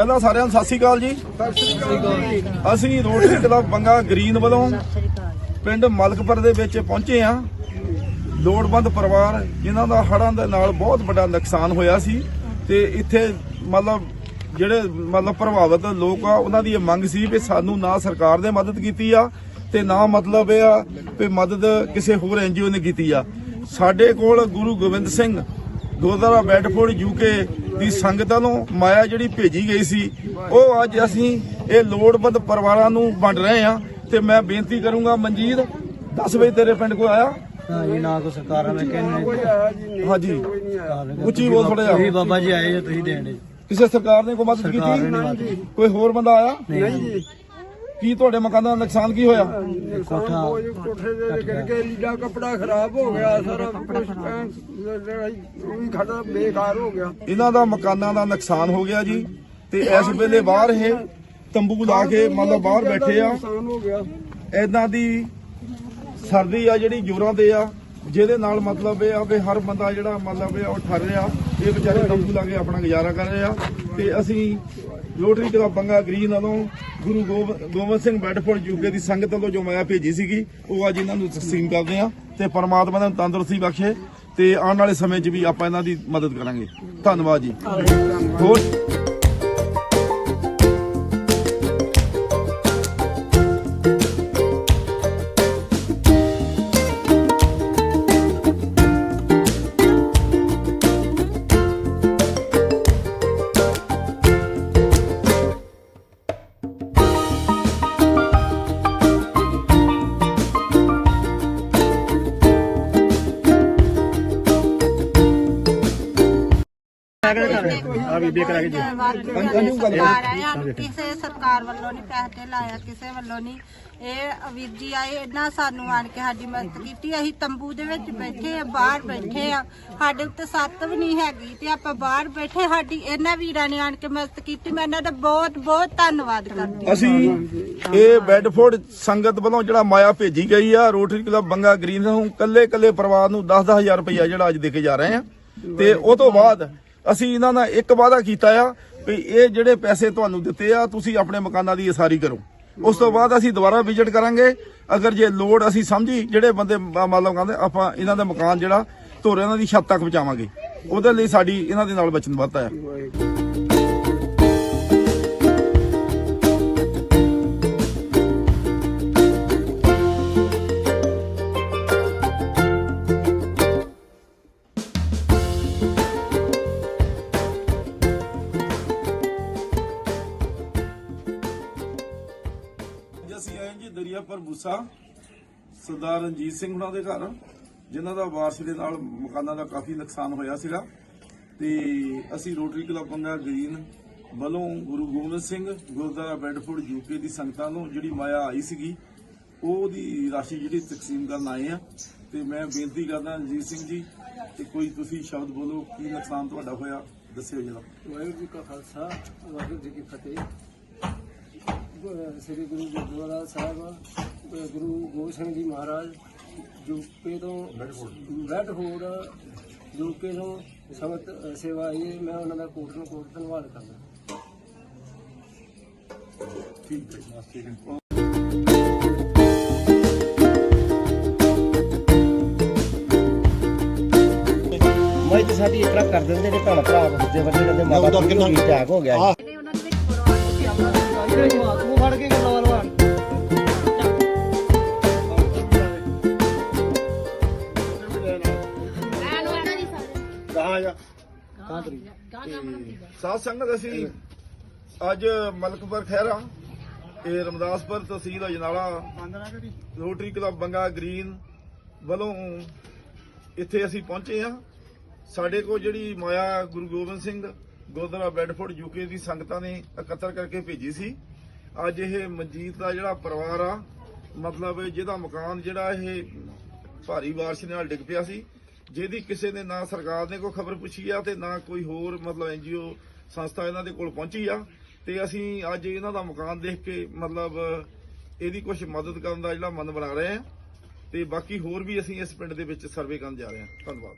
ਪਹਿਲਾਂ ਸਾਰਿਆਂ ਨੂੰ ਸਤਿ ਸ਼੍ਰੀ ਅਕਾਲ ਜੀ। ਅਸੀਂ ਰੋਟਰੀ ਕਲੱਬ ਬੰਗਾ ਗ੍ਰੀਨ ਵੱਲੋਂ ਪਿੰਡ ਮਲਕਪੁਰ ਦੇ ਵਿੱਚ ਪਹੁੰਚੇ ਆ ਲੋੜਵੰਦ ਪਰਿਵਾਰ ਜਿਨ੍ਹਾਂ ਦਾ ਹੜ੍ਹਾਂ ਦੇ ਨਾਲ ਬਹੁਤ ਵੱਡਾ ਨੁਕਸਾਨ ਹੋਇਆ ਸੀ ਤੇ ਇੱਥੇ ਮਤਲਬ ਜਿਹੜੇ ਮਤਲਬ ਪ੍ਰਭਾਵਿਤ ਲੋਕ ਆ, ਉਹਨਾਂ ਦੀ ਇਹ ਮੰਗ ਸੀ ਵੀ ਸਾਨੂੰ ਨਾ ਸਰਕਾਰ ਨੇ ਮਦਦ ਕੀਤੀ ਆ ਤੇ ਨਾ ਮਤਲਬ ਇਹ ਆ ਵੀ ਮਦਦ ਕਿਸੇ ਹੋਰ ਐਨਜੀਓ ਨੇ ਕੀਤੀ ਆ। ਸਾਡੇ ਕੋਲ ਗੁਰੂ ਗੋਬਿੰਦ ਸਿੰਘ ਗੁਰਦੁਆਰਾ ਬੈਡਫੋਰਡ ਯੂਕੇ ਦੀ ਸੰਗਤ ਵੱਲੋਂ ਮਾਇਆ ਜਿਹੜੀ ਭੇਜੀ ਗਈ ਸੀ ਉਹ ਅੱਜ ਅਸੀਂ ਇਹ ਲੋੜਵੰਦ ਪਰਿਵਾਰਾਂ ਨੂੰ ਵੰਡ ਰਹੇ ਆ ਤੇ ਮੈਂ ਬੇਨਤੀ ਕਰੂੰਗਾ ਮਨਜੀਤ 10 ਵਜੇ ਤੇਰੇ ਪਿੰਡ ਕੋ ਆਇਆ? ਹਾਂਜੀ ਨਾ ਕੋ ਸਰਕਾਰਾਂ ਨੇ ਕਹਿੰਦੇ ਹਾਂਜੀ। ਉੱਚੀ ਬੋਲ ਥੋੜਾ ਜਿਹਾ। ਬਾਬਾ ਜੀ ਆਏ ਜੇ ਤੁਸੀਂ ਦੇਣ ਕਿਸੇ ਸਰਕਾਰ ਨੇ ਕੋਈ ਮਦਦ ਨੇ ਕੀਤੀ। ਕੋਈ ਹੋਰ ਬੰਦਾ ਆਇਆ? ਨਹੀਂ। ਜੀ ਕੀ ਤੁਹਾਡੇ ਮਕਾਨਾਂ ਦਾ ਨੁਕਸਾਨ ਕੀ ਹੋਇਆ? ਕੋਠਾ ਕੋਠੇ ਦੇ ਕਰਕੇ ਲੀੜਾ ਕਪੜਾ ਖਰਾਬ ਹੋ ਗਿਆ ਸਾਰਾ ਕੁਝ ਉਹ ਵੀ ਖੜਾ ਬੇਕਾਰ ਹੋ ਗਿਆ। ਇਹਨਾਂ ਦਾ ਮਕਾਨਾਂ ਦਾ ਨੁਕਸਾਨ ਹੋ ਗਿਆ ਜੀ ਤੇ ਇਸ ਵੇਲੇ ਬਾਹਰ ਇਹ ਤੰਬੂ ਲਾ ਕੇ ਮਤਲਬ ਬਾਹਰ ਬੈਠੇ ਆ। ਨੁਕਸਾਨ ਹੋ ਗਿਆ। ਇਦਾਂ ਦੀ ਸਰਦੀ ਆ ਜਿਹੜੀ ਜੋਰਾਂ ਤੇ ਆ ਜਿਹਦੇ ਨਾਲ ਮਤਲਬ ਇਹ ਆ ਵੀ ਹਰ ਬੰਦਾ ਜਿਹੜਾ ਮਤਲਬ ਇਹ ਉਹ ਠਰ ਰਿਹਾ। ਇਹ ਵਿਚਾਰੇ ਤੰਬੂ ਲਾ ਕੇ ਆਪਣਾ ਗੁਜ਼ਾਰਾ ਕਰ ਰਹੇ ਆ ਤੇ ਅਸੀਂ ਲੋਟਰੀ ਕਲੱਬ ਬੰਗਾ ਗ੍ਰੀਨ ਵੱਲੋਂ ਗੁਰੂ ਗੋਬ- ਗੋਬਿੰਦ ਸਿੰਘ ਬੈਡਫੋਰਡ ਯੂਕੇ ਦੀ ਸੰਗਤ ਵੱਲੋਂ ਜੋ ਮਾਇਆ ਭੇਜੀ ਸੀਗੀ, ਉਹ ਅੱਜ ਇਹਨਾਂ ਨੂੰ ਤਕਸੀਮ ਕਰਦੇ ਆ ਤੇ ਪਰਮਾਤਮਾ ਇਹਨਾਂ ਨੂੰ ਤੰਦਰੁਸਤੀ ਬਖਸ਼ੇ ਤੇ ਆਉਣ ਵਾਲੇ ਸਮੇਂ 'ਚ ਵੀ ਆਪਾਂ ਇਹਨਾਂ ਦੀ ਮਦਦ ਕਰਾਂਗੇ। ਧੰਨਵਾਦ ਜੀ। ਹੋਰ? ਅੰਜੂ ਸਰਕਾਰ ਆਇਆ ਕਿਸੇ ਸਰਕਾਰ ਵੱਲੋਂ ਨਹੀਂ ਪੈਸੇ ਲਾਇਆ ਕਿਸੇ ਵੱਲੋਂ ਨਹੀਂ। ਇਹ ਵੀਰ ਜੀ ਆਏ ਇਹਨਾਂ ਸਾਨੂੰ ਆਣ ਕੇ ਸਾਡੀ ਮਦਦ ਕੀਤੀ। ਅਸੀਂ ਤੰਬੂ ਦੇ ਵਿੱਚ ਬੈਠੇ ਆ ਬਾਹਰ ਬੈਠੇ ਆ। ਸਾਡੇ ਉੱਤੇ ਸੱਤ ਵੀ ਨਹੀਂ ਹੈਗੀ ਤੇ ਆਪਾਂ ਬਾਹਰ ਬੈਠੇ ਸਾਡੀ ਇਹਨਾਂ ਵੀਰਾਂ ਨੇ ਆਣ ਕੇ ਮਦਦ ਕੀਤੀ। ਮੈਂ ਇਹਨਾਂ ਦਾ ਬਹੁਤ ਬਹੁਤ ਧੰਨਵਾਦ ਕਰਦੀ ਹਾਂ। ਅਸੀਂ ਇਹ ਬੈਡਫੋਰਡ ਸੰਗਤ ਵੱਲੋਂ ਜਿਹੜਾ ਮਾਇਆ ਭੇਜੀ ਗਈ ਆ ਰੋਟਰੀ ਕਲੱਬ ਬੰਗਾ ਗ੍ਰੀਨ ਨੂੰ ਕੱਲੇ ਕੱਲੇ ਪਰਿਵਾਰ ਨੂੰ 10-10000 ਰੁਪਇਆ ਜਿਹੜਾ ਅੱਜ ਦੇ ਕੇ ਜਾ ਰਹੇ ਆ। ਤੇ ਉਹ ਤੋਂ ਬਾਅਦ ਅਸੀਂ ਇਹਨਾਂ ਨਾਲ ਇੱਕ ਵਾਅਦਾ ਕੀਤਾ ਆ ਵੀ ਇਹ ਜਿਹੜੇ ਪੈਸੇ ਤੁਹਾਨੂੰ ਦਿੱਤੇ ਆ, ਤੁਸੀਂ ਆਪਣੇ ਮਕਾਨਾਂ ਦੀ ਇਸਾਰੀ ਕਰੋ। ਉਸ ਤੋਂ ਬਾਅਦ ਅਸੀਂ ਦੁਬਾਰਾ ਵਿਜ਼ਿਟ ਕਰਾਂਗੇ। ਅਗਰ ਜੇ ਲੋੜ ਅਸੀਂ ਸਮਝੀ, ਜਿਹੜੇ ਬੰਦੇ ਮ- ਮਤਲਬ ਕਹਿੰਦੇ ਆਪਾਂ ਇਹਨਾਂ ਦਾ ਮਕਾਨ ਜਿਹੜਾ ਧੋਰੇ ਇਹਨਾਂ ਦੀ ਛੱਤ ਤੱਕ ਪਹੁੰਚਾਵਾਂਗੇ। ਉਹਦੇ ਲਈ ਸਾਡੀ ਇਹਨਾਂ ਦੇ ਨਾਲ ਵਚਨਬੱਧਤਾ ਆ। ਅਸੀਂ ਆਏ ਜੀ ਸਰਦਾਰ ਰਣਜੀਤ ਸਿੰਘ ਹੁਣਾਂ ਦੇ ਘਰ, ਜਿਨ੍ਹਾਂ ਦਾ ਵਾਰਸ਼ ਦੇ ਨਾਲ ਮਕਾਨਾਂ ਦਾ ਕਾਫੀ ਨੁਕਸਾਨ ਹੋਇਆ ਸੀਗਾ। ਤੇ ਅਸੀਂ ਰੋਟਰੀ ਕਲੱਬ ਬੰਗਾ ਗ੍ਰੀਨ ਵੱਲੋਂ ਗੁਰੂ ਗੋਬਿੰਦ ਸਿੰਘ ਗੁਰਦੁਆਰਾ ਬੈਡਫੋਰਡ ਯੂਕੇ ਦੀ ਸੰਗਤਾਂ ਨੂੰ ਜਿਹੜੀ ਮਾਇਆ ਆਈ ਸੀਗੀ, ਉਹਦੀ ਰਾਸ਼ੀ ਜਿਹੜੀ ਤਕਸੀਮ ਕਰਨ ਆਏ ਆ। ਤੇ ਮੈਂ ਬੇਨਤੀ ਕਰਦਾ ਰਣਜੀਤ ਸਿੰਘ ਜੀ ਤੇ ਕੋਈ ਤੁਸੀਂ ਸ਼ਬਦ ਬੋਲੋ, ਕੀ ਨੁਕਸਾਨ ਤੁਹਾਡਾ ਹੋਇਆ, ਦੱਸਿਓ ਜਰਾ। ਵਾਹਿਗੁਰੂ ਜੀ ਕਾ ਖਾਲਸਾ, ਵਾਹਿਗੁਰੂ ਜੀ ਕੀ ਫਤਿਹ। ਸ੍ਰੀ ਗੁਰੂ ਗੁਰਦੁਆਰਾ ਸਾਹਿਬ ਗੁਰੂ ਗੋਬਿੰਦ ਸਿੰਘ ਜੀ ਮਹਾਰਾਜ ਯੂਕੇ ਤੋਂ ਬੈਡਫੋਰਡ ਯੂਕੇ ਤੋਂ ਸੰਗਤ ਅ, ਸੇਵਾ ਆਈ ਹੈ। ਮੈਂ ਉਹਨਾਂ ਦਾ ਕੋਟ ਨੂੰ ਕੋਟ ਧੰਨਵਾਦ ਕਰਦਾ। ਠੀਕ ਹੈ ਠੀਕ ਸਾਡੀ ਇਤਰਾ ਕਰ ਦਿੰਦੇ ਨੇ ਭੈਣ ਭਰਾ ਦੂਜੇ ਬੰਦੇ ਕਹਿੰਦੇ ਮਾਤਾ ਕਿੰਨਾ ਅਟੈਕ ਹੋ ਗਿਆ ਤੂੰ ਫੜ ਕੇ ਗੱਲਾਂ ਵਾਲਵਾਨ ਸਾਧ ਸੰਗਤ ਅਸੀਂ ਅੱਜ ਮਲਕਪੁਰ ਖਹਿਰਾ ਇਹ ਰਮਦਾਸਪੁਰ ਤਹਿਸੀਲ Ajnala. Rotary club Banga green ਵੱਲੋਂ ਇੱਥੇ ਅਸੀਂ ਪਹੁੰਚੇ ਆ ਸਾਡੇ ਕੋਲ ਜਿਹੜੀ ਮਾਇਆ ਗੁਰੂ ਗੋਬਿੰਦ ਸਿੰਘ ਗੁਰਦੁਆਰਾ ਬੈਡਫੋਰਡ ਯੂਕੇ ਦੀ ਸੰਗਤਾਂ ਨੇ ਇਕੱਤਰ ਕਰਕੇ ਭੇਜੀ ਸੀ। ਅੱਜ ਇਹ ਮਨਜੀਤ ਦਾ ਜਿਹੜਾ ਪਰਿਵਾਰ ਆ, ਮਤਲਬ ਜਿਹਦਾ ਮਕਾਨ ਜਿਹੜਾ ਇਹ ਭਾਰੀ ਬਾਰਿਸ਼ ਨਾਲ ਡਿੱਗ ਪਿਆ ਸੀ, ਜਿਹਦੀ ਕਿਸੇ ਨੇ ਨਾ ਸਰਕਾਰ ਨੇ ਕੋਈ ਖਬਰ ਪੁੱਛੀ ਆ ਤੇ ਨਾ ਕੋਈ ਹੋਰ ਮਤਲਬ ਐਨਜੀਓ ਸੰਸਥਾ ਇਹਨਾਂ ਦੇ ਕੋਲ ਪਹੁੰਚੀ ਆ। ਤੇ ਅਸੀਂ ਅੱਜ ਇਹਨਾਂ ਦਾ ਮਕਾਨ ਦੇਖ ਕੇ ਮਤਲਬ ਇਹਦੀ ਕੁਝ ਮਦਦ ਕਰਨ ਦਾ ਜਿਹੜਾ ਮਨ ਬਣਾ ਰਹੇ ਆ। ਤੇ ਬਾਕੀ ਹੋਰ ਵੀ ਅਸੀਂ ਇਸ ਪਿੰਡ ਦੇ ਵਿੱਚ ਸਰਵੇ ਕਰਨ ਜਾ ਰਹੇ ਹਾਂ ਧੰਨਵਾਦ।